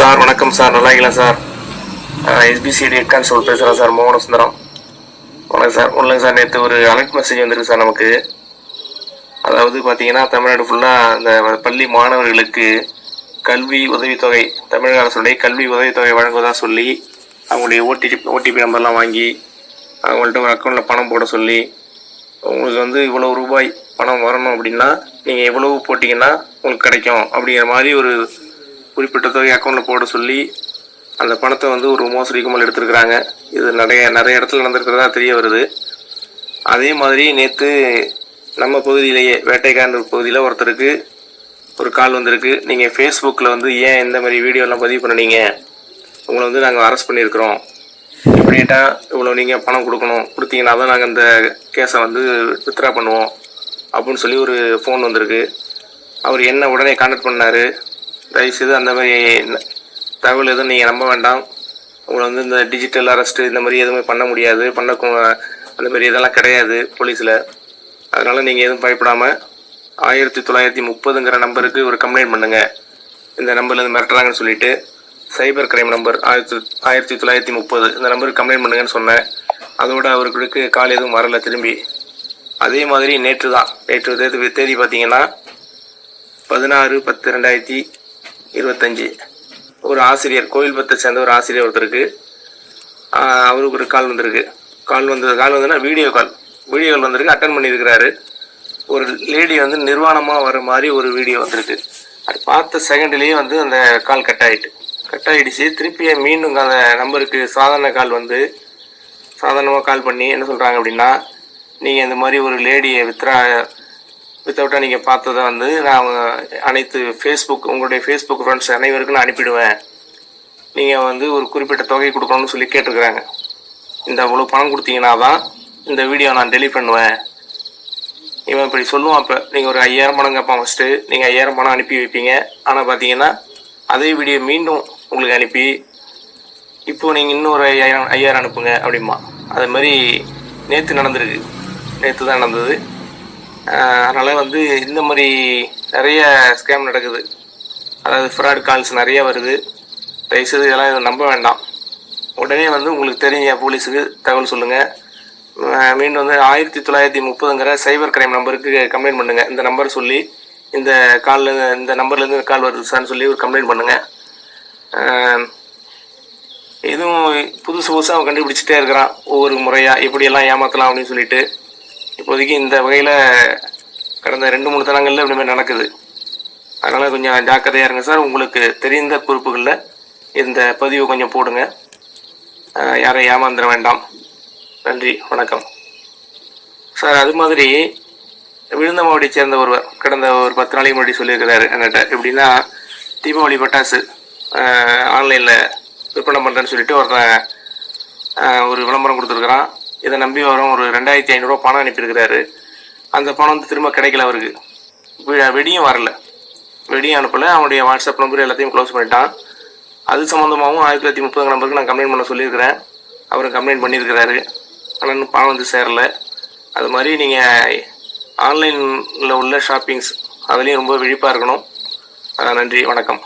Sir வணக்கம் sir நல்லா இருக்கலாம் சார்? எஸ்பிசிடி எக்கான் சொல் பேசுகிறேன் சார் மோகன சுந்தரம் வணக்கம் சார் ஒன்றுங்க சார் நேற்று ஒரு அலர்ட் மெசேஜ் வந்திருக்கு சார் நமக்கு. அதாவது பார்த்தீங்கன்னா தமிழ்நாடு ஃபுல்லாக இந்த பள்ளி மாணவர்களுக்கு கல்வி உதவித்தொகை தமிழக அரசுடைய கல்வி உதவித்தொகை வழங்குவதாக சொல்லி அவங்களுடைய ஓடிபி ஓடிபி நம்பர்லாம் வாங்கி அவங்கள்ட்ட ஒரு அக்கௌண்ட்டில் பணம் போட சொல்லி உங்களுக்கு வந்து இவ்வளோ ரூபாய் பணம் வரணும் அப்படின்னா நீங்கள் எவ்வளவு போட்டிங்கன்னா உங்களுக்கு கிடைக்கும். அப்படிங்கிற மாதிரி ஒரு குறிப்பிட்ட தொகை அக்கௌண்ட்டில் போட சொல்லி அந்த பணத்தை வந்து ஒரு மோசடி கும்பல் எடுத்திருக்கிறாங்க. இது நிறைய நிறைய இடத்துல நடந்திருக்கிறதா தெரிய வருது. அதே மாதிரி நேற்று நம்ம பகுதியிலேயே வேட்டைக்காரன் பகுதியில் ஒருத்தருக்கு ஒரு கால் வந்திருக்கு. நீங்கள் ஃபேஸ்புக்கில் வந்து ஏன் இந்த மாதிரி வீடியோலாம் பதிவு பண்ணுனீங்க? உங்களை வந்து நாங்கள் அரெஸ்ட் பண்ணியிருக்கிறோம். இப்படிட்டா இவ்வளோ நீங்கள் பணம் கொடுக்கணும். கொடுத்தீங்கன்னா தான் நாங்கள் இந்த கேஸை வந்து வித்ரா பண்ணுவோம். அப்படின்னு சொல்லி ஒரு ஃபோன் வந்திருக்கு. அவர் என்ன உடனே கான்டாக்ட் பண்ணார். தயவுசெய்து அந்த மாதிரி தகவல் எதுவும் நீங்கள் நம்ப வேண்டாம். உங்களை வந்து இந்த டிஜிட்டல் அரெஸ்ட்டு இந்த மாதிரி எதுவுமே பண்ண முடியாது. பண்ண அந்த மாதிரி இதெல்லாம் கிடையாது போலீஸில். அதனால் நீங்கள் எதுவும் பயப்படாமல் ஆயிரத்தி தொள்ளாயிரத்தி முப்பதுங்கிற நம்பருக்கு ஒரு கம்ப்ளைண்ட் பண்ணுங்கள் இந்த நம்பர்லேருந்து மிரட்டுறாங்கன்னு சொல்லிட்டு சைபர் கிரைம் நம்பர் ஆயிரத்தி ஆயிரத்தி தொள்ளாயிரத்தி முப்பது. இந்த நம்பருக்கு கம்ப்ளைண்ட் பண்ணுங்கன்னு சொன்னேன். அதோட அவருக்கு கால் எதுவும் வரல திரும்பி. அதே மாதிரி நேற்று தான். நேற்று தேதி தேதி பார்த்தீங்கன்னா பதினாறு பத்து ரெண்டாயிரத்தி இருபத்தஞ்சி. ஒரு ஆசிரியர் கோயில்பத்தை சேர்ந்த ஒரு ஆசிரியர் ஒருத்தருக்கு அவருக்கு ஒரு கால் வந்திருக்கு. கால் வந்தது கால் வந்ததுன்னா வீடியோ கால் வீடியோ கால் வந்திருக்கு அட்டன் பண்ணியிருக்கிறாரு. ஒரு லேடி வந்து நிர்வாணமாக வர மாதிரி ஒரு வீடியோ வந்திருக்கு. அது பார்த்த செகண்ட்லேயே வந்து அந்த கால் கட் ஆகிட்டு கட் ஆகிடுச்சு திருப்பி மீண்டும் அந்த நம்பருக்கு சாதாரண கால் வந்து சாதாரணமாக கால் பண்ணி என்ன சொல்கிறாங்க அப்படின்னா நீங்கள் இந்த மாதிரி ஒரு லேடியை வித்ரா வித்தவுட்டாக நீங்கள் பார்த்ததை வந்து நான் அனைத்து ஃபேஸ்புக் உங்களுடைய ஃபேஸ்புக் ஃப்ரெண்ட்ஸ் அனைவருக்கும் நான் அனுப்பிடுவேன். நீங்கள் வந்து ஒரு குறிப்பிட்ட தொகை கொடுக்கணும்னு சொல்லி கேட்டிருக்கிறாங்க. இந்த அவ்வளோ பணம் கொடுத்தீங்கன்னா தான் இந்த வீடியோ நான் டெலிட் பண்ணுவேன். இவன் இப்படி சொல்லுவான் அப்போ நீங்கள் ஒரு ஐயாயிரம் பணம் கேட்பான் ஃபஸ்ட்டு நீங்கள் ஐயாயிரம் பணம் அனுப்பி வைப்பீங்க. ஆனால் பார்த்தீங்கன்னா அதே வீடியோ மீண்டும் உங்களுக்கு அனுப்பி இப்போ நீங்கள் இன்னும் ஒரு ஐயாயிரம் ஐயாயிரம் அனுப்புங்க அப்படிமா அது மாதிரி நேற்று நடந்திருக்கு. நேற்று தான் நடந்தது. அதனால் வந்து இந்த மாதிரி நிறைய ஸ்கேம் நடக்குது. அதாவது ஃப்ராட் கால்ஸ் நிறைய வருது. தயவுசெய்து இதெல்லாம் இதை நம்ப வேண்டாம். உடனே வந்து உங்களுக்கு தெரிஞ்ச போலீஸுக்கு தகவல் சொல்லுங்கள் மீண்டும் வந்து ஆயிரத்தி தொள்ளாயிரத்தி முப்பதுங்கிற சைபர் கிரைம் நம்பருக்கு கம்ப்ளைண்ட் பண்ணுங்கள் இந்த நம்பர் சொல்லி இந்த காலில் இந்த நம்பர்லேருந்து கால் வருது சார்னு சொல்லி ஒரு கம்ப்ளைண்ட் பண்ணுங்கள் இதுவும் புதுசு புதுசாக அவன் கண்டுபிடிச்சிட்டே இருக்கிறான். ஒவ்வொரு முறையாக எப்படியெல்லாம் ஏமாற்றலாம் அப்படின்னு சொல்லிட்டு. இப்போதைக்கு இந்த வகையில் கடந்த ரெண்டு மூணு தளங்களில் இப்படி மாதிரி நடக்குது. அதனால் கொஞ்சம் ஜாக்கிரதையாக இருங்க சார். உங்களுக்கு தெரிந்த குறிப்புகளில் இந்த பதிவு கொஞ்சம் போடுங்க. அஹ் யாரையும் ஏமாந்துட வேண்டாம். நன்றி வணக்கம். சார் அது மாதிரி விழுந்த சேர்ந்த ஒருவர் கடந்த ஒரு பத்து நாளைக்கு முன்னாடி சொல்லியிருக்கிறாரு என்கிட்ட எப்படின்னா தீபாவளி பட்டாசு ஆன்லைனில் விற்பனை பண்ணுறேன்னு சொல்லிட்டு ஒருத்தன் ஒரு விளம்பரம் கொடுத்துருக்குறான். இதை நம்பி வரும். ஒரு ரெண்டாயிரத்தி ஐநூறுரூவா பணம் அனுப்பியிருக்கிறாரு. அந்த பணம் வந்து திரும்ப கிடைக்கல அவருக்கு. வெடியும் வரல. வெடியும் அனுப்பலை. அவனுடைய வாட்ஸ்அப் நம்பர் எல்லாத்தையும் க்ளோஸ் பண்ணிட்டான். அது சம்மந்தமாகவும் ஆயிரத்தி தொள்ளாயிரத்தி முப்பது நம்பருக்கு நான் கம்ப்ளைண்ட் பண்ண சொல்லியிருக்கிறேன். அவரும் கம்ப்ளைண்ட் பண்ணியிருக்கிறாரு. ஆனால் இன்னும் பணம் வந்து சேரல. அது மாதிரி நீங்கள் ஆன்லைனில் உள்ள ஷாப்பிங்ஸ் அதுலேயும் ரொம்ப விழிப்பாக இருக்கணும். நன்றி. வணக்கம்.